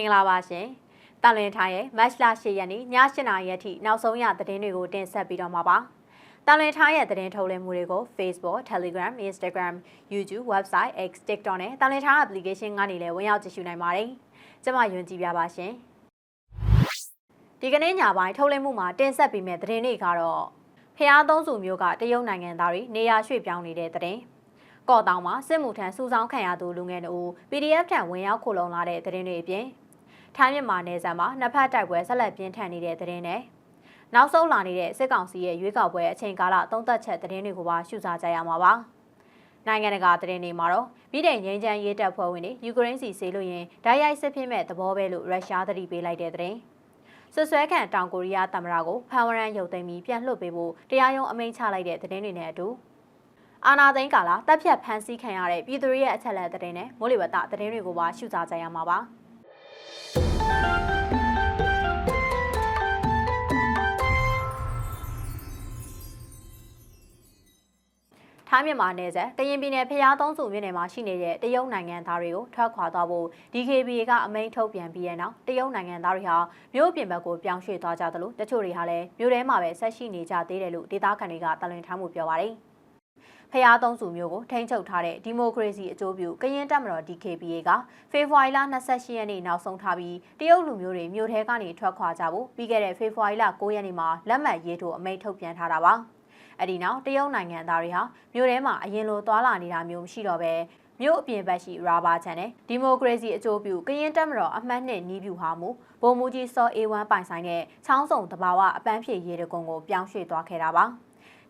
င်္ဂလာပါရှင်။တာလင်ထားရဲ့မတ်လ10ရက်နေ့ည7:00နာရီအထိနောက်ဆုံးရသတင်းတွေကိုတင်ဆက်ပြီးတော့မှာပါ။တာလင်ထားရဲ့သတင်းထုတ်လွှင့်မှုတွေကို Facebook, Telegram, Instagram, YouTube, website, X, TikTok နဲ့တာလင်ထား application ကနေလည်းဝင်ရောက်ကြည့်ရှုနိုင်ပါတယ်။ကျွန်မယွန်ကြည်ပြပါရှင်။ဒီကနေ့ညပိုင်းထုတ်လွှင့်မှုမှာတင်ဆက်ပေးမယ့်သတင်းတွေကတော့ဖျားသုံးစုမျိုးကတရုတ်နိုင်ငံသားတွေနေရာရွှေ့ပြောင်းနေတဲ့သတင်း။ကော့တောင်မှာစစ်မှုထမ်းစူးစောင်းခံရသူလူငယ်တို့ PDF ထံဝင်ရောက်ခိုလုံလာတဲ့သတင်းတွေအပြင် ထိုင်းမြန်မာနယ်စပ်မှာနှစ်ဖက်တိုက်ပွဲဆက်လက်ပြင်းထန်နေတဲ့သတင်းနဲ့နောက်ဆုံးလာနေတဲ့စစ်ကောင်စီရဲ့ရွေးကောက်ပွဲအချိန်ကာလသုံးသက်ချက်သတင်းတွေကိုပါရှုစားကြရမှာပါ။နိုင်ငံတကာသတင်းတွေမှာတော့ပြည်ထောင်ငင်းချမ်းရေးတပ်ဖွဲ့ဝင်တွေယူကရိန်းစီဆေးလို့ရင်ဓာတ်ရိုက်စစ်ဖြစ်မဲ့သဘောပဲလို့ရုရှားသတိပေးလိုက်တဲ့သတင်း။ဆွဆွဲခံတောင်ကိုရီးယားသမ္မတကိုဖန်ဝရန်ရုပ်သိမ်းပြီးပြန်လွှတ်ပေးဖို့တရားရုံးအမိန့်ချလိုက်တဲ့သတင်းတွေနဲ့အတူအာနာသိန်းကာလာတပ်ဖြတ်ဖမ်းဆီးခံရတဲ့ပြည်သူရဲ့အချက်အလက်သတင်းနဲ့မိုးလေဝသသတင်းတွေကိုပါရှုစားကြရမှာပါ။ ထိုင်းမြန်မာနယ်စပ်ကရင်ပြည်နယ်ဖျားသုံးစုမြို့နယ်မှာရှိနေတဲ့တရုတ်နိုင်ငံသားတွေကိုထွက်ခွာသွားဖို့ DKBA ကအမိန့်ထုတ်ပြန်ပြီးတဲ့နောက်တရုတ်နိုင်ငံသားတွေဟာမြို့ပြင်ဘက်ကိုပြောင်းရွှေ့သွားကြသလိုတချို့တွေဟာလည်းမြို့ထဲမှာပဲဆက်ရှိနေကြသေးတယ်လို့ဒေသခံတွေကတလွင်ထားမှုပြောပါတယ်။ဖျားသုံးစုမျိုးကိုထိန်းချုပ်ထားတဲ့ဒီမိုကရေစီအကျိုးပြုကရင်တပ်မတော် DKBA ကဖေဖော်ဝါရီလ28ရက်နေ့နောက်ဆုံးထားပြီးတရုတ်လူမျိုးတွေမြို့ထဲကနေထွက်ခွာကြဖို့ပြီးခဲ့တဲ့ဖေဖော်ဝါရီလ9ရက်နေ့မှာလက်မှတ်ရေးထိုးအမိန့်ထုတ်ပြန်ထားတာပါ။ အဲ့ဒီနောက်တရုတ်နိုင်ငံသားတွေဟာမြို့ထဲမှာအရင်လိုသွာလာနေတာမျိုးမရှိတော့ပဲမြို့အပြင်ဘက်ရှိရာဘာချန်နဲ့ဒီမိုကရေစီအကျိုးပြုကရင်တက်မတော်အမှတ်နှစ်နီးပြူဟာမူဗိုလ်မှူးကြီးစောအေဝမ်ပိုင်ဆိုင်တဲ့ချောင်းစုံတဘာဝအပန်းဖြေရေတကုံကိုပြောင်းရွှေ့သွားခဲ့တာပါ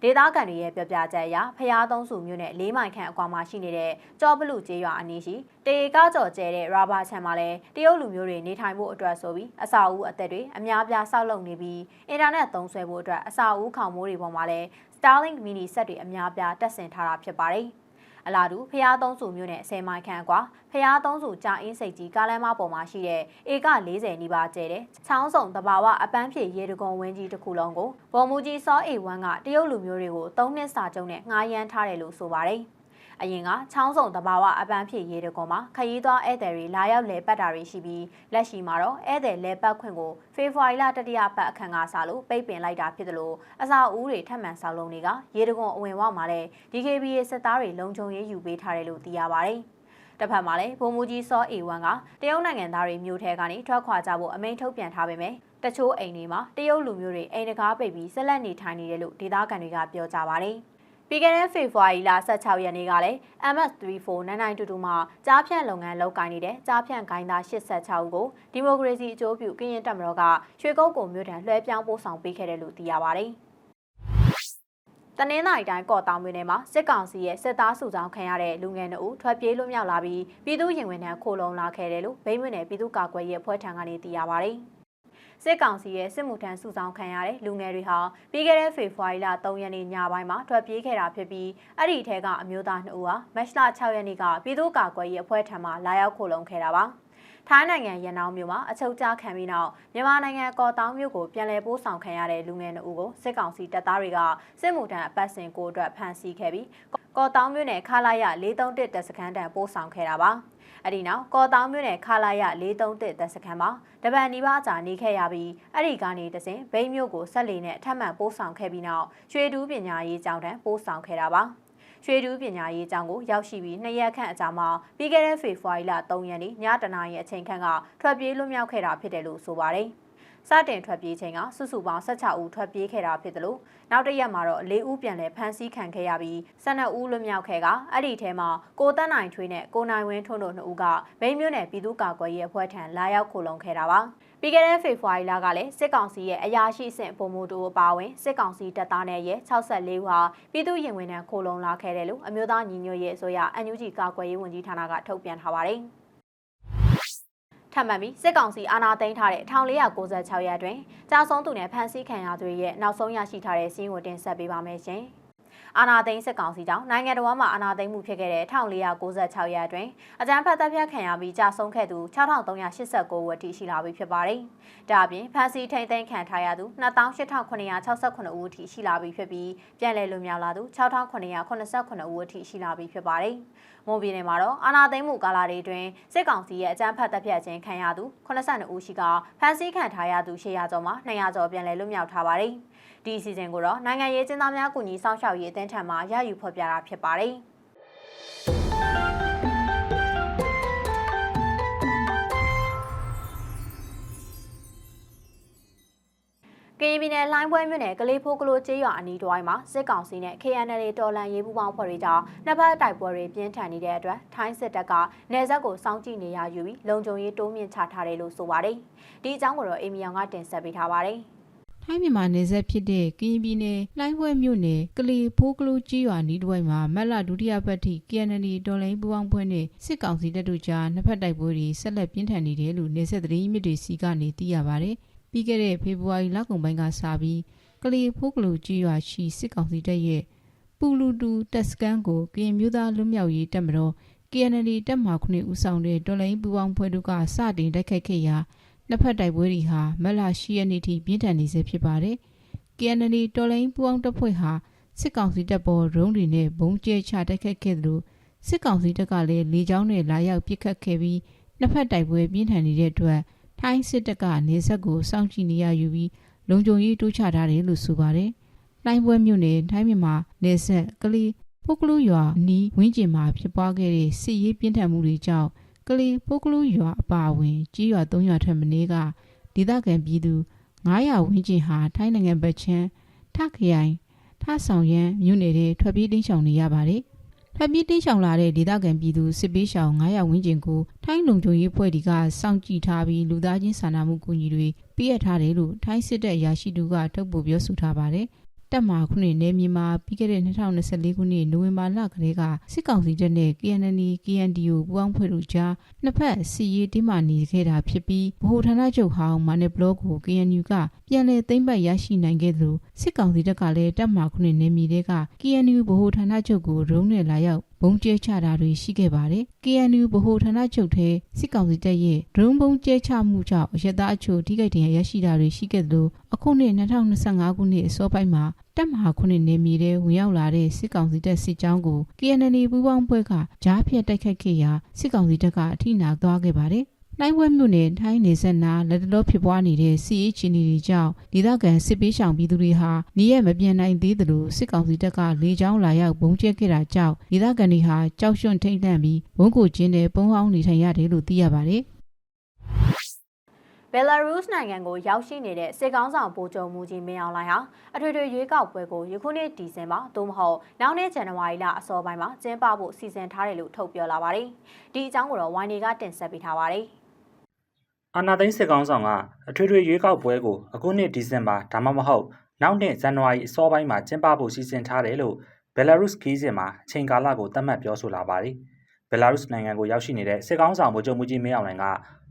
ဒေသခံတွေရဲ့ပြောပြချက်အရဖျားသုံးစုမျိုးနဲ့၄မိုင်ခန့်အကွာမှာရှိနေတဲ့ကြောပလူကျေးရွာအနီးရှိတေကားကြော်ကျဲတဲ့ရာဘာချန်မှာလည်းတရုတ်လူမျိုးတွေနေထိုင်ဖို့အတွက်ဆိုပြီးအစာအုပ်အသက်တွေအများပြားဆောက်လုပ်နေပြီးအင်တာနက်သုံးစွဲဖို့အတွက်အစာအုပ်ခေါင်မိုးတွေပေါ်မှာလည်း Starlink mini စက်တွေအများပြားတက်ဆင်ထားတာဖြစ်ပါတယ်။ အလားတူဖျားသုံးစုမျိုးနဲ့10မိုင်ခန့်ကွာဖျားသုံးစုကြာအင်းစိတ်ကြီးကားလမ်းမပေါ်မှာရှိတဲ့ဧက40နီးပါးကျဲတဲ့ချောင်းစုံတဘာဝအပန်းဖြေရေတကုံဝင်းကြီးတစ်ခုလုံးကိုဗော်မူကြီးစောအေဝမ်ကတရုတ်လူမျိုးတွေကို၃နှစ်စာချုပ်နဲ့ငှားရမ်းထားတယ်လို့ဆိုပါတယ်။ အရင်ကချောင်းစုံတဘာဝအပန်းဖြေရေတကွန်မှာခရီးသွားဧည့်သည်တွေလာရောက်လဲပတ်တာတွေရှိပြီးလက်ရှိမှာတော့ဧည့်သည်လဲပတ်ခွင့်ကိုဖေဖော်ဝါရီလတတိယပတ်အခမ်းကစလို့ပိတ်ပင်လိုက်တာဖြစ်တယ်လို့အစာအုပ်တွေထပ်မံဆောက်လုပ်တွေကရေတကွန်အဝင်ဝမှာလဲ DKBA စစ်သားတွေလုံခြုံရေးယူပေးထားတယ်လို့သိရပါတယ်။တစ်ဖက်မှာလည်းဗိုလ်မှူးကြီးစောအေဝမ်ကတရုတ်နိုင်ငံသားတွေမြို့ထဲကနေထွက်ခွာကြဖို့အမိန့်ထုတ်ပြန်ထားပေမဲ့တချို့အိမ်တွေမှာတရုတ်လူမျိုးတွေအိမ်တကားပိတ်ပြီးဆက်လက်နေထိုင်နေတယ်လို့ဒေသခံတွေကပြောကြပါတယ်။ ပြီးခဲ့တဲ့ဖေဖော်ဝါရီလ16ရက်နေ့ကလည်း MS34 9922မှာကြားဖြန့်လုပ်ငန်းလုပ်ကိုင်နေတဲ့ကြားဖြန့်ဂိုင်းသား86ဦးကိုဒီမိုကရေစီအကျိုးပြုကရင်တပ်မတော်ကရွှေကုတ်ကိုမြို့ထံလွှဲပြောင်းပို့ဆောင်ပေးခဲ့တယ်လို့သိရပါတယ်။တနင်္လာရီတိုင်းကော့တောင်မြို့နယ်မှာစစ်ကောင်စီရဲ့စစ်သားစုဆောင်ခံရတဲ့လူငယ်နှုတ်ထွက်ပြေးလွတ်မြောက်လာပြီးပြည်သူရင်ဝင်ထံခိုလုံလာခဲ့တယ်လို့ဗိမ်းမြွနယ်ပြည်သူ့ကာကွယ်ရေးအဖွဲ့ထံကနေသိရပါတယ်။ စစ်ကောင်စီရဲ့စစ်မှုထမ်းစုဆောင်ခံရတဲ့လူငယ်တွေဟာပြီးခဲ့တဲ့ဖေဖော်ဝါရီလ3ရက်နေ့ညပိုင်းမှာထွက်ပြေးခဲ့တာဖြစ်ပြီးအဲ့ဒီထဲကအမျိုးသား2ဦးဟာမတ်လ6ရက်နေ့ကပြည်သူ့ကာကွယ်ရေးအဖွဲ့ထံမှလာရောက်ခိုလုံခဲ့တာပါထိုင်းနိုင်ငံရန်အောင်မြို့မှာအချုပ်ကျခံပြီးနောက်မြန်မာနိုင်ငံကော်တောင်းမြို့ကိုပြန်လည်ပို့ဆောင်ခံရတဲ့လူငယ်နှုတ်ကိုစစ်ကောင်စီတပ်သားတွေကစစ်မှုထမ်းအပတ်စဉ်ကိုအတွက်ဖမ်းဆီးခဲ့ပြီးကော်တောင်းမြို့နယ်ခလာရ431တပ်စခန်းတန်းပို့ဆောင်ခဲ့တာပါ။ အဲ့ဒီနောက်ကော်တောင်မြို့နယ်ခလာရ431တပ်စခန်းမှာတပန်နီးပါးကြာနေခဲ့ရပြီးအဲ့ဒီကနေတစဉ်ဘိန်းမြို့ကိုဆက်လီနဲ့အထက်မှန်ပို့ဆောင်ခဲ့ပြီးနောက်ရွှေတူးပညာရေးကျောင်းတန်းပို့ဆောင်ခဲ့တာပါရွှေတူးပညာရေးကျောင်းကိုရောက်ရှိပြီးနှစ်ရက်ခန့်အကြာမှာပြီးခဲ့တဲ့ဖေဖော်ဝါရီလ3ရက်နေ့ညတနာရီအချိန်ခန့်ကထွက်ပြေးလွတ်မြောက်ခဲ့တာဖြစ်တယ်လို့ဆိုပါတယ်။ စတင်ထွက်ပြေးချိန်ကစုစုပေါင်း16ဦးထွက်ပြေးခဲ့တာဖြစ်တယ်လို့နောက်တစ်ရက်မှာတော့၄ဦးပြန်လည်ဖမ်းဆီးခံခဲ့ရပြီး12ဦးလွတ်မြောက်ခဲ့ကအဲ့ဒီထဲမှာကိုတန်းနိုင်ထွေးနဲ့ကိုနိုင်ဝင်းထွန်းတို့နှစ်ဦးကဗိမ်းမြို့နယ်ပြည်သူ့ကာကွယ်ရေးအဖွဲ့ထံလာရောက်ခိုလုံခဲ့တာပါပြီးခဲ့တဲ့ဖေဖော်ဝါရီလကလည်းစစ်ကောင်စီရဲ့အရာရှိအဆင့်ဗိုလ်မှူးတို့အပါအဝင်စစ်ကောင်စီတပ်သားနဲ့ရဲ့64ဦးဟာပြည်သူ့ရင်ဝင်ထံခိုလုံလာခဲ့တယ်လို့အမျိုးသားညီညွတ်ရေးအစိုးရ NUG ကာကွယ်ရေးဝန်ကြီးဌာနကထုတ်ပြန်ထားပါတယ်။ ထပ်မံပြီးစစ်ကောင်စီအာဏာသိမ်းထားတဲ့1496ရက်တွင်ကြာဆုံးသူနဲ့ဖမ်းဆီးခံရသူတွေရဲ့နောက်ဆုံးရရှိထားတဲ့စီးရင်ကိုတင်ဆက်ပေးပါမယ်ရှင်။ အာဏာသိမ်းစစ်ကောင်စီကြောင့်နိုင်ငံတော်မှာအာဏာသိမ်းမှုဖြစ်ခဲ့တဲ့1496ရက်အတွင်းအကြမ်းဖက်တပ်ဖြတ်ခံရပြီးကြာဆုံးခဲ့သူ6389ဦးအထိရှိလာပြီဖြစ်ပါတယ်။ဒါအပြင်ဖမ်းဆီးထိန်းသိမ်းခံထားရသူ28,968ဦးအထိရှိလာပြီဖြစ်ပြီးပြန်လည်လွတ်မြောက်လာသူ6,989ဦးအထိရှိလာပြီဖြစ်ပါတယ်။မွန်ပြည်နယ်မှာတော့အာနာသိမ့်မှုကာလတွေအတွင်းစစ်ကောင်စီရဲ့အကြမ်းဖက်တပ်ဖြတ်ခြင်းခံရသူ82ဦးရှိကဖမ်းဆီးခံထားရသူ800ကျော်မှာ200ကျော်ပြန်လည်လွတ်မြောက်ထားပါတယ်။ ဒီအစီအစဉ်ကိုတော့နိုင်ငံရေးကျင်းသားများကူညီစောင့်ရှောက်ရေးအသင်းထံမှရယူဖော်ပြတာဖြစ်ပါတယ်။ကရင်ပြည်နယ်လှိုင်းပွဲမြို့နယ်ကလေးဖိုးကလိုကျေးရွာအနီးတစ်ဝိုင်းမှာစစ်ကောင်စီနဲ့ KNL တော်လန်ရေးပူးပေါင်းဖွဲ့တွေကြောင့်နှစ်ဖက်တိုက်ပွဲတွေပြင်းထန်နေတဲ့အတွက်ထိုင်းစစ်တပ်ကနေဆက်ကိုစောင့်ကြည့်နေရယူပြီးလုံခြုံရေးတိုးမြင့်ချထားတယ်လို့ဆိုပါတယ်။ဒီအကြောင်းကိုတော့အေမီယောင်ကတင်ဆက်ပေးထားပါတယ်။ ထိုင်းမြန်မာနယ်စပ်ဖြစ်တဲ့ကရင်ပြည်နယ်လှိုင်းဘွဲမြို့နယ်ကလေးဖိုးကလိုကြီးရွာနီးတစ်ဝိုက်မှာမက်လဒုတိယပတ်ထိ KNL တော်လိုင်းပူးပေါင်းဖွဲ့နဲ့စစ်ကောင်စီတပ်တို့ကြားနှစ်ဖက်တိုက်ပွဲတွေဆက်လက်ပြင်းထန်နေတယ်လို့နယ်စပ်သတင်းမြစ်တွေစီကနေသိရပါတယ်။ပြီးခဲ့တဲ့ဖေဖော်ဝါရီလကုန်ပိုင်းကစပြီးကလေးဖိုးကလိုကြီးရွာရှိစစ်ကောင်စီတပ်ရဲ့ပူလူတူတပ်စကန်ကိုကရင်မျိုးသားလွတ်မြောက်ရေးတပ်မတော် KNL တပ်မှခုနှစ်ဦးဆောင်တဲ့တော်လိုင်းပူးပေါင်းဖွဲ့တို့ကစတင်တိုက်ခိုက်ခဲ့ရာ နှစ်ဖက်တိုက်ပွဲတွေဟာမက်လရှိရက်နေ့ထိပြင်းထန်နေစေဖြစ်ပါတယ်။ KNL တော်လိုင်းပူအောင်တပ်ဖွဲ့ဟာစစ်ကောင်စီတပ်ပေါ်ရုံးတွေနဲ့ဘုံကျဲချတိုက်ခိုက်ခဲ့သလိုစစ်ကောင်စီတပ်ကလည်းလေကြောင်းနဲ့လာရောက်ပစ်ခတ်ခဲ့ပြီးနှစ်ဖက်တိုက်ပွဲပြင်းထန်နေတဲ့အတွက်ထိုင်းစစ်တပ်ကနေဆက်ကိုစောင့်ကြည့်နေရယူပြီးလုံခြုံရေးတိုးချထားတယ်လို့ဆိုပါတယ်။လိုင်းပွဲမြို့နယ်ထိုင်းမြန်မာနေဆက်ကလေးပုတ်ကလူရွာနီးဝင်းကျင်မှာဖြစ်ပွားခဲ့တဲ့စစ်ရေးပြင်းထန်မှုတွေကြောင့် ကလေးပုတ်ကလူရွာအပါအဝင်ကြီးရွာ၃ရွာထက်မနည်းကဒေသခံပြည်သူ900ဝန်းကျင်ဟာထိုင်းနိုင်ငံဘက်ချမ်းထခရိုင်ထဆောင်ရန်မြို့နယ်တွေထွက်ပြေးတိမ်းရှောင်နေရပါတယ်။ထွက်ပြေးတိမ်းရှောင်လာတဲ့ဒေသခံပြည်သူစစ်ပေးရှောင်900ဝန်းကျင်ကိုထိုင်းလုံခြုံရေးဖွဲ့တွေကစောင့်ကြည့်ထားပြီးလူသားချင်းစာနာမှုကူညီတွေပေးအပ်ထားတယ်လို့ထိုင်းစစ်တပ်အရာရှိတူကထုတ်ပေါ်ပြောဆိုထားပါတယ်။ တပ်မဟာခုနှစ်နယ်မြေမှာပြီးခဲ့တဲ့2024ခုနှစ်နိုဝင်ဘာလကတည်းကစစ်ကောင်စီတပ်နဲ့ KNL KNDO ပူးပေါင်းဖွဲ့တို့ကြားနှစ်ဖက်စစ်ရေးတင်းမာနေခဲ့တာဖြစ်ပြီးဗဟိုဌာနချုပ်ဟောင်းမာနယ်ဘလော့ကို KNU ကပြန်လည်သိမ်းပိုက်ရရှိနိုင်ခဲ့သလိုစစ်ကောင်စီတပ်ကလည်းတပ်မဟာခုနှစ်နယ်မြေတွေက KNU ဗဟိုဌာနချုပ်ကိုရုံးနဲ့လာရောက် ဘုံကျဲချတာတွေရှိခဲ့ပါတယ်။ KNU ဗဟိုဌာနချုပ်ထဲစစ်ကောင်စီတပ်ရဲ့ဒရုန်းဘုံကျဲချမှုကြောင့်ရသားအချို့ထိခိုက်ဒဏ်ရာရရှိတာတွေရှိခဲ့သလိုအခုနှစ်2025ခုနှစ်အစောပိုင်းမှာတပ်မဟာခုနှစ်နယ်မြေထဲဝင်ရောက်လာတဲ့စစ်ကောင်စီတပ်စစ်ကြောင်းကို KNL ပူးပေါင်းဖွဲ့ကကြားဖြတ်တိုက်ခိုက်ခဲ့ရာစစ်ကောင်စီတပ်ကအထိနာသွားခဲ့ပါတယ်။ လိုင်းဝဲမြို့နယ်ထိုင်းနေဆက်နာလက်တလောဖြစ်ပွားနေတဲ့စီအေးချီနီတွေကြောင့်ဒေသခံစစ်ပေးရှောင်ပြည်သူတွေဟာနေရမပြန်နိုင်သေးသလိုစစ်ကောင်စီတပ်ကလေကြောင်းလာရောက်ဘုံကျဲခဲ့တာကြောင့်ဒေသခံတွေဟာကြောက်ရွံ့ထိတ်လန့်ပြီးဘုံကိုကျင်းတဲ့ပုံအောင်နေထိုင်ရတယ်လို့သိရပါတယ်။ဘယ်လာရုစ်နိုင်ငံကိုရောက်ရှိနေတဲ့စစ်ကောင်းဆောင်ဗိုလ်ချုပ်မူကြီးမင်းအောင်လှိုင်ဟာအထွေထွေရွေးကောက်ပွဲကိုယခုနှစ်ဒီဇင်ဘာသို့မဟုတ်နောက်နှစ်ဇန်နဝါရီလအစောပိုင်းမှာကျင်းပဖို့စီစဉ်ထားတယ်လို့ထုတ်ပြောလာပါတယ်။ဒီအကြောင်းကိုတော့ဝိုင်းနေကတင်ဆက်ပေးထားပါတယ်။ အာနာသိန်းစစ်ကောင်ဆောင်ကအထွေထွေရွေးကောက်ပွဲကိုအခုနှစ်ဒီဇင်ဘာဒါမှမဟုတ်နောက်နှစ်ဇန်နဝါရီအစောပိုင်းမှာကျင်းပဖို့စီစဉ်ထားတယ်လို့ဘယ်လာရုစ်ခီးစဉ်မှာအချိန်ကာလကိုသတ်မှတ်ပြောဆိုလာပါတယ်။ဘယ်လာရုစ်နိုင်ငံကိုရောက်ရှိနေတဲ့စစ်ကောင်ဆောင်ဗိုလ်ချုပ်မူကြီးမင်းအောင်လှိုင်က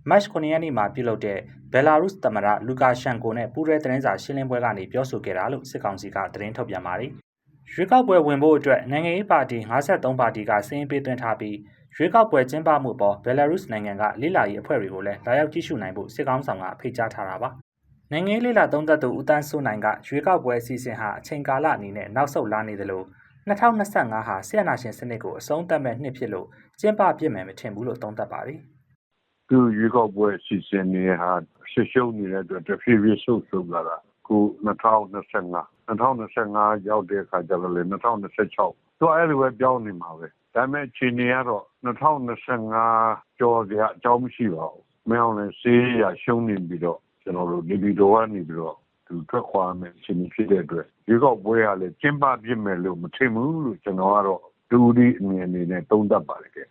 မတ်9ရက်နေ့မှာပြုလုပ်တဲ့ဘယ်လာရုစ်သမ္မတလူကာရှန်ကိုနဲ့ပူးရဲသတင်းစာရှင်းလင်းပွဲကနေပြောဆိုခဲ့တာလို့စစ်ကောင်စီကသတင်းထုတ်ပြန်ပါတယ်။ရွေးကောက်ပွဲဝင်ဖို့အတွက်နိုင်ငံရေးပါတီ53ပါတီကစည်းပေးသွင်းထားပြီး ရွေးကောက်ပွဲကျင်းပမှုပေါ်ဘယ်လာရုစ်နိုင်ငံကလိလာရေးအဖွဲ့တွေကိုလည်းလာရောက်ကြည့်ရှုနိုင်ဖို့စစ်ကောင်ဆောင်ကဖိတ်ကြားထားတာပါ။နိုင်ငံရေးလိလာသုံးသက်သူဦးတန်းစိုးနိုင်ကရွေးကောက်ပွဲအစီအစဉ်ဟာအချိန်ကာလအနေနဲ့နောက်ဆုတ်လာနေသလို2025ဟာဆီယနာရှင်စနစ်ကိုအဆုံးသတ်မဲ့နှစ်ဖြစ်လို့ကျင်းပပြစ်မယ်မထင်ဘူးလို့သုံးသပ်ပါတယ်။သူရွေးကောက်ပွဲအစီအစဉ်တွေဟာရှရှုံးနေတဲ့အတွက်တဖြည်းဖြည်းဆုတ်ဆုတ်လာတာခု2025 2025ရောက်တဲ့အခါကျတော့လေ2026သူအဲ့လိုပဲပြောင်းနေမှာပဲ ဒါပေမဲ့အချိန်တွေကတော့2025ကျော်ကြအကြောင်းမရှိပါဘူးမင်းအောင်လည်းစေးရရှုံးနေပြီးတော့ကျွန်တော်တို့ဒီဗီတိုကနေပြီးတော့သူထွက်ခွာမယ်အချိန်ဖြစ်တဲ့အတွက်ရွေးကောက်ပွဲကလည်းကျင်းပပြစ်မယ်လို့မထင်ဘူးလို့ကျွန်တော်ကတော့ဒူဒီအမြင်အနေနဲ့သုံးသပ်ပါတယ်ကဲ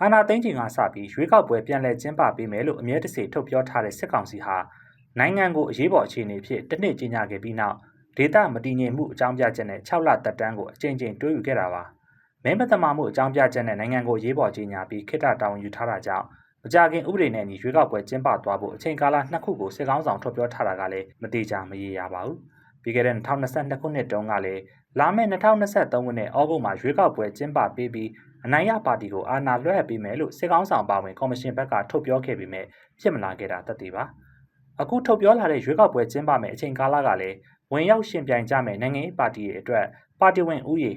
အာနာသိန်းချိန်ကစပြီးရွေးကောက်ပွဲပြန်လည်ကျင်းပပေးမယ်လို့အမြဲတစေထုတ်ပြောထားတဲ့စစ်ကောင်စီဟာနိုင်ငံကိုအရေးပေါ်အခြေအနေဖြစ်တစ်နှစ်ကြီးညာခဲ့ပြီးနောက်ဒေတာမတည်ငြိမ်မှုအကြောင်းပြချက်နဲ့6လတက်တန်းကိုအကြိမ်ကြိမ်တွဲယူခဲ့တာပါ မဲမတမာမှုအကြောင်းပြချက်နဲ့နိုင်ငံကိုအရေးပေါ်ကြီးညာပြီးခိတ္တတောင်းယူထားတာကြောင့်မကြခင်ဥပဒေနဲ့ညီရွေးကောက်ပွဲကျင်းပသွားဖို့အချိန်ကာလနှစ်ခုကိုစစ်ကောင်းဆောင်ထုတ်ပြောထားတာကလည်းမတိကျမရေရပါဘူးပြီးခဲ့တဲ့2022ခုနှစ်တုန်းကလည်းလာမယ့်2023ခုနှစ်ဩဂုတ်မှာရွေးကောက်ပွဲကျင်းပပေးပြီးအနိုင်ရပါတီကိုအာဏာလွှဲအပ်ပေးမယ်လို့စစ်ကောင်းဆောင်ပါဝင်ကော်မရှင်ဘက်ကထုတ်ပြောခဲ့ပေမဲ့ဖြစ်မလာခဲ့တာသက်သေပါအခုထုတ်ပြောလာတဲ့ရွေးကောက်ပွဲကျင်းပမယ်အချိန်ကာလကလည်းဝင်ရောက်ရှင်ပြိုင်ကြမယ်နိုင်ငံရေးပါတီတွေအတွက်ပါတီဝင်ဥယေ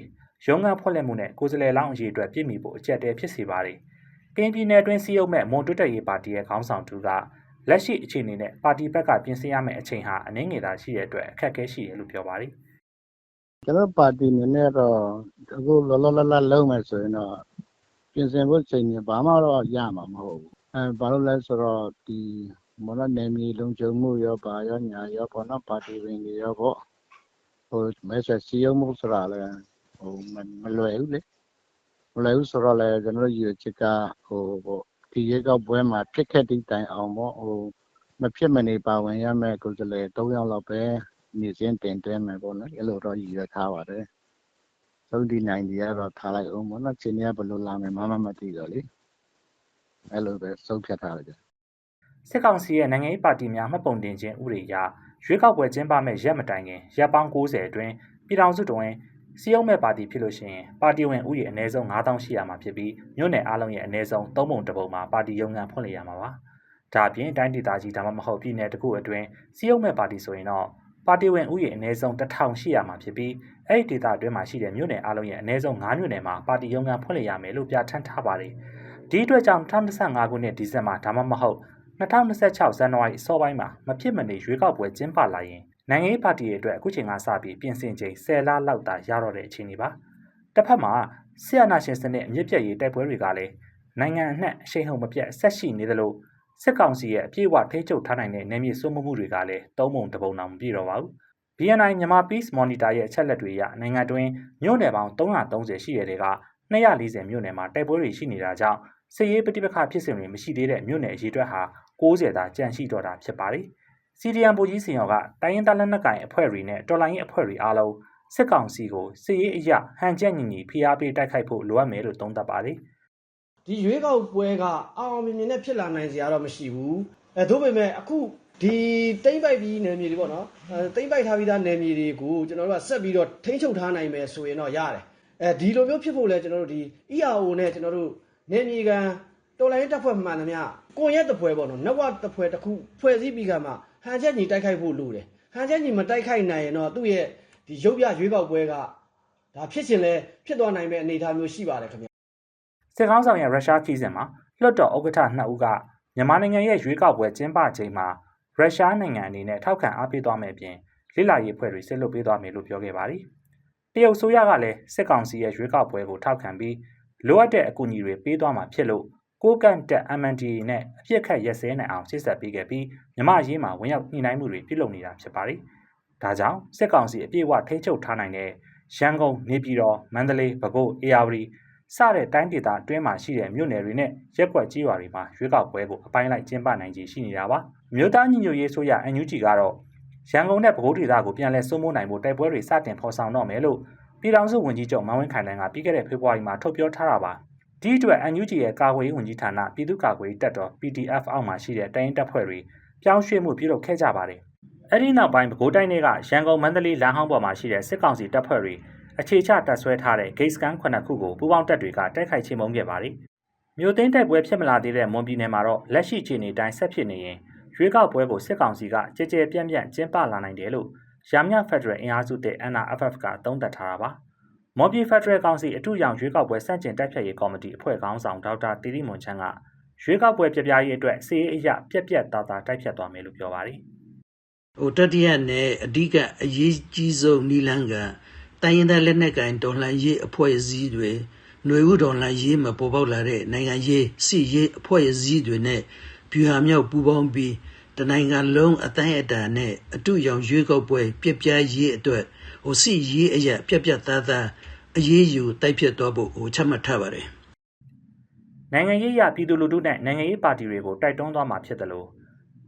ရုံးခန်းဖွင့်လှစ်မှုနဲ့ကိုယ်စားလှယ်လောင်းအရေးအတွက်ပြည်မိဖို့အကြက်တဲဖြစ်စေပါတယ်။ကရင်ပြည်နယ်အတွင်းစီယုံမဲ့မွန်တွတ်တက်ရေးပါတီရဲ့ခေါင်းဆောင်တူကလက်ရှိအခြေအနေနဲ့ပါတီဘက်ကပြင်ဆင်ရမယ့်အချိန်ဟာအနည်းငယ်သာရှိတဲ့အတွက်အခက်အခဲရှိတယ်လို့ပြောပါတယ်။ကျွန်တော်ပါတီအနေနဲ့တော့အခုလောလောလတ်လတ်လုံးမယ်ဆိုရင်တော့ပြင်ဆင်ဖို့ချိန်ကြီးဘာမှတော့ရမှာမဟုတ်ဘူးအဲဘာလို့လဲဆိုတော့ဒီမော်နနယ်မြေလုံခြုံမှုရောပါရောညာရောပေါ့နော်ပါတီဝင်တွေရောပေါ့ဟိုမဲဆွယ်စည်းရုံးမှုဆိုတာလည်း ဟိုမမလွယ်ဘူးလေမလွယ်ဘူးဆိုတော့လည်းကျွန်တော်တို့ယူချစ်ကဟိုပေါ့ဒီရေကောက်ပွဲမှာဖြစ်ခဲ့တဲ့တိုင်အောင်ပေါ့ဟိုမဖြစ်မနေပါဝင်ရမယ့်ကိုယ်စားလှယ်၃ယောက်လောက်ပဲနေစဉ်တင်သွင်းမယ်ပေါ့နော်အဲ့လိုတော့ရည်ရွယ်ထားပါတယ်သုံးဒီနိုင်ဒီကတော့ထားလိုက်အောင်ပေါ့နော်ချိန်ကြီးကဘယ်လိုလာမယ်မမမသိတော့လေအဲ့လိုပဲဆုံးဖြတ်ထားတယ်စစ်ကောင်စီရဲ့နိုင်ငံရေးပါတီများမှတ်ပုံတင်ခြင်းဥပဒေအရရွေးကောက်ပွဲကျင်းပမဲ့ရက်မတိုင်ခင်ရက်ပေါင်း90အတွင်းပြည်ထောင်စုတွင် စီယုံမဲ့ပါတီဖြစ်လို့ရှိရင်ပါတီဝင်ဥယျာဉ်အနည်းဆုံး9000ရှိရမှာဖြစ်ပြီးမြို့နယ်အားလုံးရဲ့အနည်းဆုံး3ပုံတစ်ပုံမှာပါတီရုံးခန်းဖွင့်လှစ်ရမှာပါ။ဒါအပြင်တိုင်းဒေသကြီးဒါမှမဟုတ်ပြည်နယ်တစ်ခုအတွင်းစီယုံမဲ့ပါတီဆိုရင်တော့ပါတီဝင်ဥယျာဉ်အနည်းဆုံး1000ရှိရမှာဖြစ်ပြီးအဲ့ဒီဒေသအတွင်းမှာရှိတဲ့မြို့နယ်အားလုံးရဲ့အနည်းဆုံး9မြို့နယ်မှာပါတီရုံးခန်းဖွင့်လှစ်ရမယ်လို့ပြဋ္ဌာန်းထားပါတယ်။ဒီအတွက်ကြောင့်2025ခုနှစ်ဒီဇင်ဘာဒါမှမဟုတ်2026ဇန်နဝါရီအစောပိုင်းမှာမဖြစ်မနေရွေးကောက်ပွဲကျင်းပလာရင် နိုင်ငံရေးပါတီတွေအတွက်အခုချိန်ကစပြီးပြင်ဆင်ချိန်10လလောက်သာရတော့တဲ့အခြေအနေပါ။တစ်ဖက်မှာဆရာနာရှင်စနစ်အမြင့်ပြည့်ရေးတိုက်ပွဲတွေကလည်းနိုင်ငံအနှံ့အရှိန်ဟုန်မပြတ်ဆက်ရှိနေသလိုစစ်ကောင်စီရဲ့အပြည့်အဝထိန်းချုပ်ထားနိုင်တဲ့နယ်မြေစိုးမိုးမှုတွေကလည်းသုံးပုံတစ်ပုံတောင်မပြည့်တော့ပါဘူး။ BNI မြန်မာ Peace Monitor ရဲ့အချက်လက်တွေအရနိုင်ငံတွင်းမြို့နယ်ပေါင်း330ရှိတဲ့တွေက240မြို့နယ်မှာတိုက်ပွဲတွေရှိနေတာကြောင့်စစ်ရေးပဋိပက္ခဖြစ်စဉ်တွေမရှိသေးတဲ့မြို့နယ်အရေးအတွက်ဟာ60သာကြန့်ရှိတော့တာဖြစ်ပါတယ်။ CDM ဗိုလ်ကြီးစင်ရောကတိုင်းရင်းသားလက်နက်ကိုင်အဖွဲ့တွေနဲ့တော်လိုင်းရေးအဖွဲ့တွေအားလုံးစစ်ကောင်စီကိုစစ်ရေးအရဟန်ချက်ညီညီဖိအားပေးတိုက်ခိုက်ဖို့လိုအပ်မယ်လို့သုံးသပ်ပါတယ်ဒီရွေးကောက်ပွဲကအောင်အောင်မြင်မြင်နဲ့ဖြစ်လာနိုင်စရာတော့မရှိဘူးအဲသို့ပေမဲ့အခုဒီတိမ့်ပိုက်ပြီးနယ်မြေတွေပေါ့နော်အဲတိမ့်ပိုက်ထားပြီးသားနယ်မြေတွေကိုကျွန်တော်တို့ကဆက်ပြီးတော့ထိန်းချုပ်ထားနိုင်မယ်ဆိုရင်တော့ရတယ်အဲဒီလိုမျိုးဖြစ်ဖို့လဲကျွန်တော်တို့ဒီ EAO နဲ့ကျွန်တော်တို့နယ်မြေကန်တော်လိုင်းတပ်ဖွဲ့မှန်သမျှကွန်ရက်တစ်ဖွဲ့ပေါ့နော်နက်ဝက်တစ်ဖွဲ့တစ်ခုဖွဲ့စည်းပြီးကမှ ဟန်ချက်ညီတိုက်ခိုက်ဖို့လိုတယ်ဟန်ချက်ညီမတိုက်ခိုက်နိုင်ရင်တော့သူ့ရဲ့ဒီရုပ်ပြရွေးကောက်ပွဲကဒါဖြစ်ရှင်လဲဖြစ်သွားနိုင်မဲ့အနေအထားမျိုးရှိပါတယ်ခင်ဗျစစ်ကောင်းဆောင်ရဲ့ရုရှားခီးစဉ်မှာလွှတ်တော်ဥက္ကဋ္ဌနှစ်ဦးကမြန်မာနိုင်ငံရဲ့ရွေးကောက်ပွဲကျင်းပချိန်မှာရုရှားနိုင်ငံအနေနဲ့ထောက်ခံအားပေးသွားမယ်ပြင်လိလာရေးဖွဲ့တွေဆက်လုပ်ပေးသွားမယ်လို့ပြောခဲ့ပါတယ်။တရုတ်ဆိုရကလည်းစစ်ကောင်စီရဲ့ရွေးကောက်ပွဲကိုထောက်ခံပြီးလိုအပ်တဲ့အကူအညီတွေပေးသွားမှာဖြစ်လို့ ကိုကန့်တက် MNDA နဲ့အပြစ်ခတ်ရက်စဲနိုင်အောင်ရှင်းဆက်ပေးခဲ့ပြီးမြမအရေးမှာဝင်ရောက်ညှိနှိုင်းမှုတွေပြုလုပ်နေတာဖြစ်ပါတယ်။ဒါကြောင့်စစ်ကောင်စီအပြည့်အဝထိန်းချုပ်ထားနိုင်တဲ့ရန်ကုန်နေပြည်တော်မန္တလေးပဲခူးအေရဝတီစတဲ့တိုင်းဒေသအတွင်းမှာရှိတဲ့မြို့နယ်တွေနဲ့ရက်ကွက်ကြီးရွာတွေမှာရွေးကောက်ပွဲကိုအပိုင်းလိုက်ကျင်းပနိုင်ခြေရှိနေတာပါမြို့သားညီညွတ်ရေးဆိုရ NUG ကတော့ရန်ကုန်နဲ့ပဲခူးဒေသကိုပြန်လည်စိုးမိုးနိုင်ဖို့တိုက်ပွဲတွေစတင်ဖော်ဆောင်တော့မယ်လို့ပြည်ထောင်စုဝန်ကြီးချုပ်မန်ဝင်းခိုင်တန်းကပြီးခဲ့တဲ့ဖေဖော်ဝါရီမှာထုတ်ပြောထားတာပါ ဒီအတွက် NUG ရဲ့ကာကွယ်ရေးဝန်ကြီးဌာနပြည်သူ့ကာကွယ်ရေးတပ်တော် PDF အောက်မှာရှိတဲ့တိုင်းရင်းတပ်ဖွဲ့တွေပြောင်းရွှေ့မှုပြုလုပ်ခဲ့ကြပါတယ်အဲ့ဒီနောက်ပိုင်းပဲခူးတိုင်းတွေကရန်ကုန်မန္တလေးလမ်းဟောင်းပေါ်မှာရှိတဲ့စစ်ကောင်စီတပ်ဖွဲ့တွေအခြေချတပ်ဆွဲထားတဲ့ gate scan ခုနှစ်ခုကိုပူးပေါင်းတပ်တွေကတိုက်ခိုက်ချင်းမုံခဲ့ပါတယ်။မြို့သိမ်းတိုက်ပွဲဖြစ်မလာသေးတဲ့မွန်ပြည်နယ်မှာတော့လက်ရှိအခြေအနေတိုင်းဆက်ဖြစ်နေရင်ရွေးကောက်ပွဲကိုစစ်ကောင်စီကကြဲကြဲပြန့်ပြန့်ကျင်းပလာနိုင်တယ်လို့ရမညဖက်ဒရယ်အင်အားစုတဲ့ NRFF ကသုံးသပ်ထားတာပါ။ မွန်ပြည်ဖက်ဒရယ်ကောင်စီအထူးရောင်ရွေးကောက်ပွဲစန့်ကျင်တိုက်ဖြတ်ရေးကော်မတီအဖွဲ့ခေါင်းဆောင်ဒေါက်တာတီရီမွန်ချန်ကရွေးကောက်ပွဲပြပြရေးအတွက်စီအေးအရပြက်ပြက်သားသားတိုက်ဖြတ်သွားမယ်လို့ပြောပါတယ်။ဟိုတတိယနဲ့အဓိကအရေးကြီးဆုံးနီလန်းကတိုင်းရင်းသားလက်နက်ကင်တော်လှန်ရေးအဖွဲ့အစည်းတွေຫນွေဥတော်လှန်ရေးမှာပေါ်ပေါက်လာတဲ့နိုင်ငံရေးစစ်ရေးအဖွဲ့အစည်းတွေနဲ့ပြူဟာမြောက်ပူးပေါင်းပြီးတနိုင်ငံလုံးအတိုင်းအတာနဲ့အတူရောင်ရွေးကောက်ပွဲပြပြရေးအတွက် ဟိုစစ်ရေးအရာပြပြသားသားအရေးယူတိုက်ဖြတ်တော့ဖို့ဟိုချမှတ်ထားပါတယ်နိုင်ငံရေးရပြည်သူလူထုနဲ့နိုင်ငံရေးပါတီတွေကိုတိုက်တွန်းသွားမှာဖြစ်တယ်လို့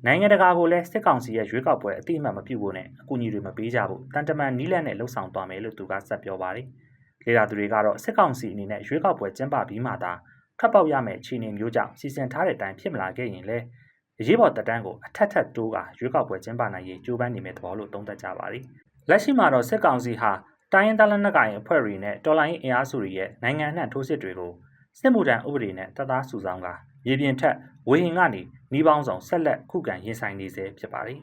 နိုင်ငံတကာကိုလည်းစစ်ကောင်စီရဲ့ရွေးကောက်ပွဲအတိအမှတ်မပြုဖို့နဲ့အကူအညီတွေမပေးကြဘူးတန်တမန်နီးလန့်နဲ့လှုပ်ဆောင်သွားမယ်လို့သူကဆက်ပြောပါတယ်။လေလာသူတွေကတော့စစ်ကောင်စီအနေနဲ့ရွေးကောက်ပွဲကျင်းပပြီးမှသာထွက်ပေါက်ရမယ့်အခြေအနေမျိုးကြောင့်စီစဉ်ထားတဲ့အတိုင်းဖြစ်မလာခဲ့ရင်လည်းအရေးပေါ်တက်တန်းကိုအထက်ထက်တိုးကရွေးကောက်ပွဲကျင်းပနိုင်ရေးကြိုးပမ်းနေမယ့်သဘောလို့သုံးသပ်ကြပါတယ်။ လက်ရှိမှာတော့စစ်ကောင်စီဟာတိုင်းရင်းသားလက်နက်ကိုင်အဖွဲ့တွေနဲ့တော်လိုင်းအင်အားစုတွေရဲ့နိုင်ငံအနှံ့ထိုးစစ်တွေကိုစစ်မှုထမ်းဥပဒေနဲ့တပ်သားစုဆောင်ကမြေပြင်ထက်ဝေဟင်ကနေနှီးပေါင်းဆောင်ဆက်လက်ခုခံရင်ဆိုင်နေစေဖြစ်ပါတယ်။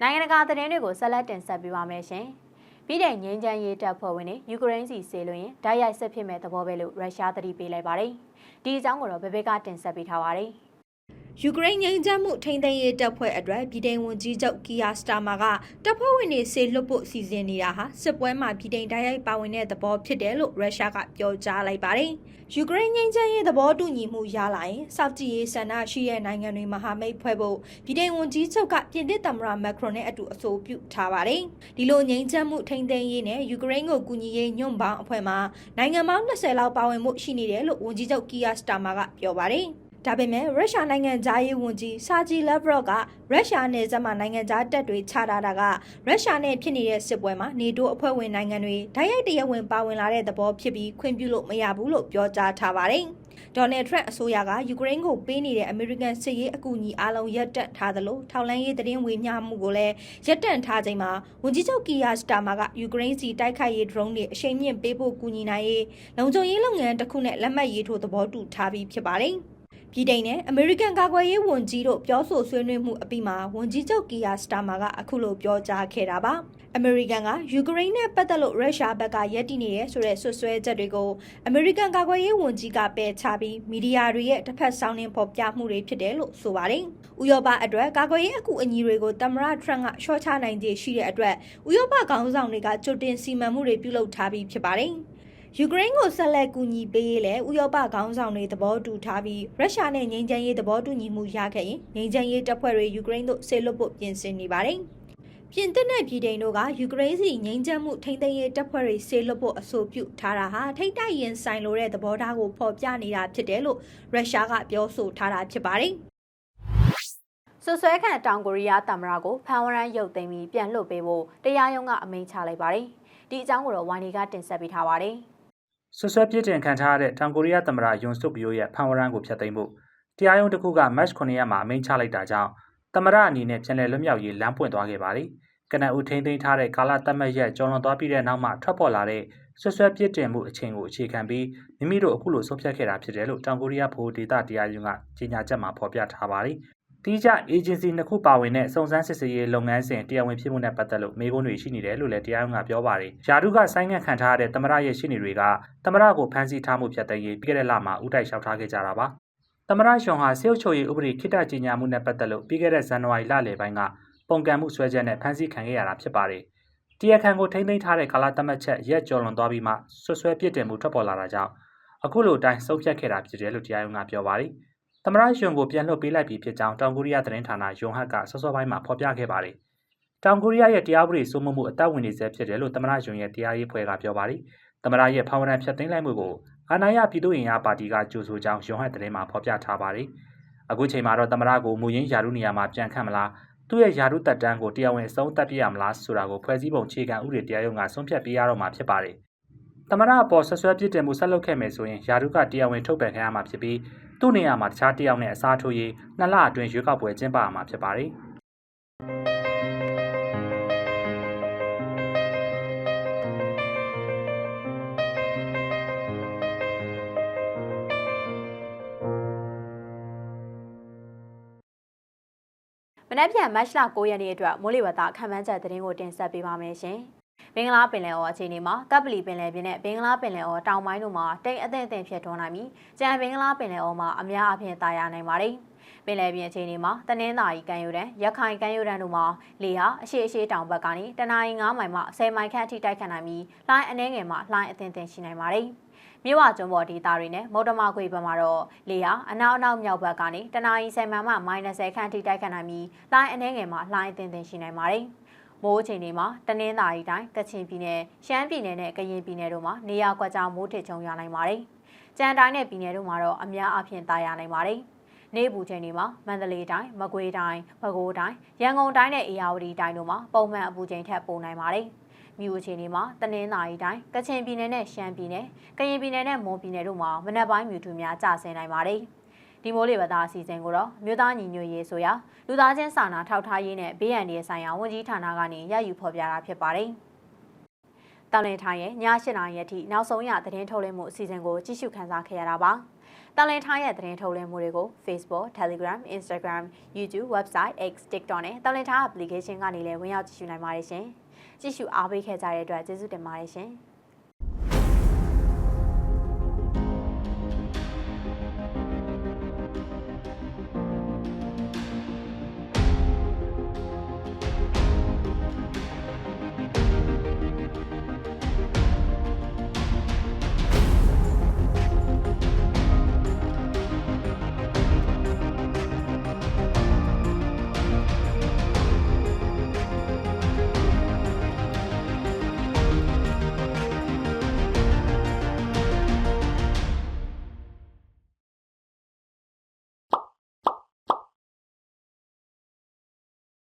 နိုင်ငံတကာသတင်းတွေကိုဆက်လက်တင်ဆက်ပေးပါမယ်ရှင်။ ပြည်ထောင်ငင်းချမ်းရေးတပ်ဖွဲ့ဝင်တွေယူကရိန်းစီဆေးလွှင့်ရင်ဓာတ်ရိုက်စစ်ဖြစ်မဲ့သဘောပဲလို့ရုရှားသတိပေးလိုက်ပါတယ်။ဒီအကြောင်းကိုတော့ဘယ်ဘက်ကတင်ဆက်ပေးထားပါရစေ။ ယူကရိန်းငြိမ်းချမ်းမှုထိန်းသိမ်းရေးတပ်ဖွဲ့အတွက်ပြည်ထောင်ဝန်ကြီးချုပ်ကီယာစတာမာကတပ်ဖွဲ့ဝင်တွေဆေလွတ်ဖို့စီစဉ်နေတာဟာစစ်ပွဲမှာပြည်ထောင်တိုက်ရိုက်ပါဝင်တဲ့သဘောဖြစ်တယ်လို့ရုရှားကပြောကြားလိုက်ပါတယ်။ယူကရိန်းငြိမ်းချမ်းရေးသဘောတူညီမှုရလာရင်စောက်ကြည်ရေးဆန္ဒရှိတဲ့နိုင်ငံတွေမဟာမိတ်ဖွဲ့ဖို့ပြည်ထောင်ဝန်ကြီးချုပ်ကပြင်သစ်သမ္မတမက်ခရွန်နဲ့အတူအဆိုပြုထားပါတယ်။ဒီလိုငြိမ်းချမ်းမှုထိန်းသိမ်းရေးနဲ့ယူကရိန်းကိုကူညီရေးညွန့်ပေါင်းအဖွဲ့မှာနိုင်ငံပေါင်း20လောက်ပါဝင်မှုရှိနေတယ်လို့ဝန်ကြီးချုပ်ကီယာစတာမာကပြောပါတယ်။ ဒါပေမဲ့ရုရှားနိုင်ငံသားရေးဝန်ကြီးစာဂျီလက်ဗရော့ကရုရှားနယ်စပ်မှာနိုင်ငံသားတပ်တွေချထားတာကရုရှားနဲ့ဖြစ်နေတဲ့စစ်ပွဲမှာနေတိုးအဖွဲ့ဝင်နိုင်ငံတွေဓာတ်ရိုက်တရားဝင်ပါဝင်လာတဲ့သဘောဖြစ်ပြီးခွင့်ပြုလို့မရဘူးလို့ပြောကြားထားပါတယ်။ဒေါ်နယ်ထရန့်အစိုးရကယူကရိန်းကိုပေးနေတဲ့အမေရိကန်စစ်ရေးအကူအညီအလုံးရပ်တန့်ထားသလိုထောက်လန်းရေးသတင်းဝေမျှမှုကိုလည်းရပ်တန့်ထားချိန်မှာဝန်ကြီးချုပ်ကီယာစတာမာကယူကရိန်းစီတိုက်ခိုက်ရေး drone တွေအရှိန်မြင့်ပေးဖို့ကူညီနိုင်ရေးလုံခြုံရေးလုပ်ငန်းတစ်ခုနဲ့လက်မှတ်ရေးထိုးသဘောတူထားပြီးဖြစ်ပါတယ်။ ပြည်တိုင်နဲ့အမေရိကန်ကာကွယ်ရေးဝန်ကြီးတို့ပြောဆိုဆွေးနွေးမှုအပြီးမှာဝန်ကြီးချုပ်ကီယာစတာမာကအခုလိုပြောကြားခဲ့တာပါအမေရိကန်ကယူကရိန်းနဲ့ပတ်သက်လို့ရုရှားဘက်ကရည်တည်နေရဲဆိုတဲ့ဆွဆွဲချက်တွေကိုအမေရိကန်ကာကွယ်ရေးဝန်ကြီးကပယ်ချပြီးမီဒီယာတွေရဲ့တစ်ဖက်ဆောင်နှင်ဖော်ပြမှုတွေဖြစ်တယ်လို့ဆိုပါတယ်။ဥရောပအတွက်ကာကွယ်ရေးအကူအညီတွေကိုတမရထရန့်ကရှော့ချနိုင်ခြေရှိတဲ့အတွက်ဥရောပခေါင်းဆောင်တွေကကြိုတင်စီမံမှုတွေပြုလုပ်ထားပြီးဖြစ်ပါတယ်။ ယူကရိန်းကိုဆက်လက်ကူညီပေးရေးလဲဥရောပခေါင်းဆောင်တွေသဘောတူထားပြီးရုရှားနဲ့ငြိမ်းချမ်းရေးသဘောတူညီမှုရခဲ့ရင်ငြိမ်းချမ်းရေးတပ်ဖွဲ့တွေယူကရိန်းသို့ဆေလွတ်ဖို့ပြင်ဆင်နေပါတယ်။ပြင်သစ်နဲ့ပြည်တိန်တို့ကယူကရိန်းစီငြိမ်းချမ်းမှုထိန်းသိမ်းရေးတပ်ဖွဲ့တွေဆေလွတ်ဖို့အဆိုပြုထားတာဟာထိတ်တိုက်ရင်ဆိုင်လိုတဲ့သဘောထားကိုဖော်ပြနေတာဖြစ်တယ်လို့ရုရှားကပြောဆိုထားတာဖြစ်ပါတယ်။ဆွဆွဲခံတောင်ကိုရီးယားသမ္မတကိုဖန်ဝရန်ရုပ်သိမ်းပြီးပြန်လွှတ်ပေးဖို့တရားရုံးကအမိန့်ချလိုက်ပါတယ်။ဒီအကြောင်းကိုတော့ဝိုင်းလီကတင်ဆက်ပေးထားပါတယ်။ ဆွဆွဲပြစ်တင်ခံထားရတဲ့တောင်ကိုရီးယားသမ္မတယွန်ဆုကယိုရဲ့ဖန်ဝရန်ကိုဖျက်သိမ်းဖို့တရားရုံးတစ်ခုကမတ်9ရက်မှာအမိန့်ချလိုက်တာကြောင့်သမ္မတအနေနဲ့ပြန်လည်လွတ်မြောက်ရေးလမ်းပွင့်သွားခဲ့ပါတယ်။ကနအူထိန်းသိမ်းထားတဲ့ကာလသတ်မှတ်ရက်ကျော်လွန်သွားပြီးတဲ့နောက်မှထွက်ပေါ်လာတဲ့ဆွဆွဲပြစ်တင်မှုအချိန်ကိုအခြေခံပြီးမိမိတို့အခုလိုဆုံးဖြတ်ခဲ့တာဖြစ်တယ်လို့တောင်ကိုရီးယားဗဟိုဒေသတရားရုံးကကြေညာချက်မှာဖော်ပြထားပါတယ်။ တီးကြ agency နှစ်ခုပါဝင်တဲ့စုံစမ်းစစ်ဆေးရေးလုပ်ငန်းစဉ်တရားဝင်ဖြစ်မှုနဲ့ပတ်သက်လို့မေးခွန်းတွေရှိနေတယ်လို့လည်းတရားရုံးကပြောပါတယ်။ယာဒုကဆိုင်းငံ့ခံထားရတဲ့သမရရဲ့ရှင်းနေတွေကသမရကိုဖမ်းဆီးထားမှုဖြတ်သိမ်းရေးပြီးခဲ့တဲ့လမှာဥတိုက်လျှောက်ထားခဲ့ကြတာပါ။သမရရှွန်ဟာစေုပ်ချုပ်ရေးဥပဒေခိတ္တကြီးညာမှုနဲ့ပတ်သက်လို့ပြီးခဲ့တဲ့ဇန်နဝါရီလလယ်ပိုင်းကပုံကံမှုဆွဲချက်နဲ့ဖမ်းဆီးခံခဲ့ရတာဖြစ်ပါတယ်။တရားခံကိုထိမ့်သိမ်းထားတဲ့ကာလသတ်မှတ်ချက်ရက်ကျော်လွန်သွားပြီးမှဆွဆွဲပြစ်တင်မှုထွက်ပေါ်လာတာကြောင့်အခုလိုတိုင်းဆုံးဖြတ်ခဲ့တာဖြစ်တယ်လို့တရားရုံးကပြောပါတယ်။ သမရယွန်ကိုပြန်လွှတ်ပေးလိုက်ပြီဖြစ်ကြောင်းတောင်ကိုရီးယားသတင်းဌာနယွန်ဟတ်ကစောစောပိုင်းမှာဖော်ပြခဲ့ပါတယ်။တောင်ကိုရီးယားရဲ့တရားဥပဒေစိုးမိုးမှုအသက်ဝင်နေဆဲဖြစ်တယ်လို့သမရယွန်ရဲ့တရားရေးဖွဲ့ကပြောပါတယ်။သမရရဲ့ဖောင်ဝရံဖြတ်သိမ်းလိုက်မှုကိုအာဏာရပြည်သူ့အင်အားပါတီကကြိုဆိုကြောင်းယွန်ဟတ်သတင်းမှာဖော်ပြထားပါတယ်။အခုချိန်မှာတော့သမရကိုမူရင်းယာရုနေရာမှာပြန်ခန့်မလားသူ့ရဲ့ယာရုတက်တန်းကိုတရားဝင်အဆုံးသတ်ပြရမလားဆိုတာကိုဖွဲ့စည်းပုံခြေခံဥပဒေတရားရုံးကဆုံးဖြတ်ပေးရတော့မှာဖြစ်ပါတယ်။သမရအပေါ်ဆွဆွဲပြစ်တင်မှုဆက်လုပ်ခဲ့မယ်ဆိုရင်ယာရုကတရားဝင်ထုတ်ပြန်ခံရမှာဖြစ်ပြီး သူ့နေရာမှာတခြားတယောက်နဲ့အစားထိုးရေးနှစ်လအတွင်းရွေးကောက်ပွဲကျင်းပရမှာဖြစ်ပါတယ်။မနက်ဖြန်မတ်လ9ရက်နေ့အတွက်မိုးလေဝသခန့်မှန်းချက်သတင်းကိုတင်ဆက်ပေးပါမယ်ရှင်။ ဘင်္ဂလားပင်လယ်အော်အခြေအနေမှာကပ်ပလီပင်လယ်ပြင်နဲ့ဘင်္ဂလားပင်လယ်အော်တောင်ပိုင်းတို့မှာတိမ်အထင်အထင်ဖြစ်ထွန်းနိုင်ပြီးကြံဘင်္ဂလားပင်လယ်အော်မှာအများအပြားတာယာနိုင်ပါတယ်။ပင်လယ်ပြင်အခြေအနေမှာတနင်္သာရီကမ်းရိုးတန်းရခိုင်ကမ်းရိုးတန်းတို့မှာလေဟာအရှိအရှိတောင်ဘက်ကနေတနအီ9မိုင်မှ10မိုင်ခန့်အထိတိုက်ခတ်နိုင်ပြီးလှိုင်းအနှဲငယ်မှလှိုင်းအထင်အထင်ရှိနိုင်ပါတယ်။မြဝကျွန်းပေါ်ဒေသတွေနဲ့မုတ်တမခွေဘက်မှာတော့လေဟာအနောက်အနောက်မြောက်ဘက်ကနေတနအီ10မိုင်မှ -30 ခန့်ထိတိုက်ခတ်နိုင်ပြီးလှိုင်းအနှဲငယ်မှလှိုင်းအထင်အထင်ရှိနိုင်ပါတယ်။ မိုးအချိန်တွေမှာတနင်္သာရီတိုင်းကချင်ပြည်နယ်ရှမ်းပြည်နယ်နဲ့ကရင်ပြည်နယ်တို့မှာနေရာကွက်ကြားမိုးထစ်ချုံရနိုင်ပါတယ်။ကြံတိုင်းနဲ့ပြည်နယ်တို့မှာတော့အများအပြားတာယာနိုင်ပါတယ်။နေပူချိန်တွေမှာမန္တလေးတိုင်း၊မကွေးတိုင်း၊ပဲခူးတိုင်း၊ရန်ကုန်တိုင်းနဲ့အေရဝတီတိုင်းတို့မှာပုံမှန်အပူချိန်ထက်ပိုနိုင်ပါတယ်။မြို့အခြေအနေမှာတနင်္သာရီတိုင်း၊ကချင်ပြည်နယ်နဲ့ရှမ်းပြည်နယ်၊ကရင်ပြည်နယ်နဲ့မွန်ပြည်နယ်တို့မှာမနက်ပိုင်းမြူထူများကျဆင်းနိုင်ပါတယ်။ ဒီမိုးလေဝသအစီအစဉ်ကိုတော့မြို့သားညီညွတ်ရေးဆိုရာလူသားချင်းစာနာထောက်ထားရေးနဲ့ဘေးအန္တရာယ်ဆိုင်ရာဝန်ကြီးဌာနကနေရယူဖော်ပြတာဖြစ်ပါတယ်။တောင်လင်ထိုင်ရဲ့ည၈နာရီအထိနောက်ဆုံးရသတင်းထုတ်လွှင့်မှုအစီအစဉ်ကိုကြည့်ရှုခန်းစားခဲ့ရတာပါ။။တာလင်ထားရဲ့သတင်းထုတ်လွှင့်မှုတွေကို Facebook, Telegram, Instagram, YouTube, website, X, TikTok နဲ့တာလင်ထား application ကနေလည်းဝင်ရောက်ကြည့်ရှုနိုင်ပါတယ်ရှင်။ကြည့်ရှုအားပေးခဲ့ကြတဲ့အတွက်ကျေးဇူးတင်ပါတယ်ရှင်။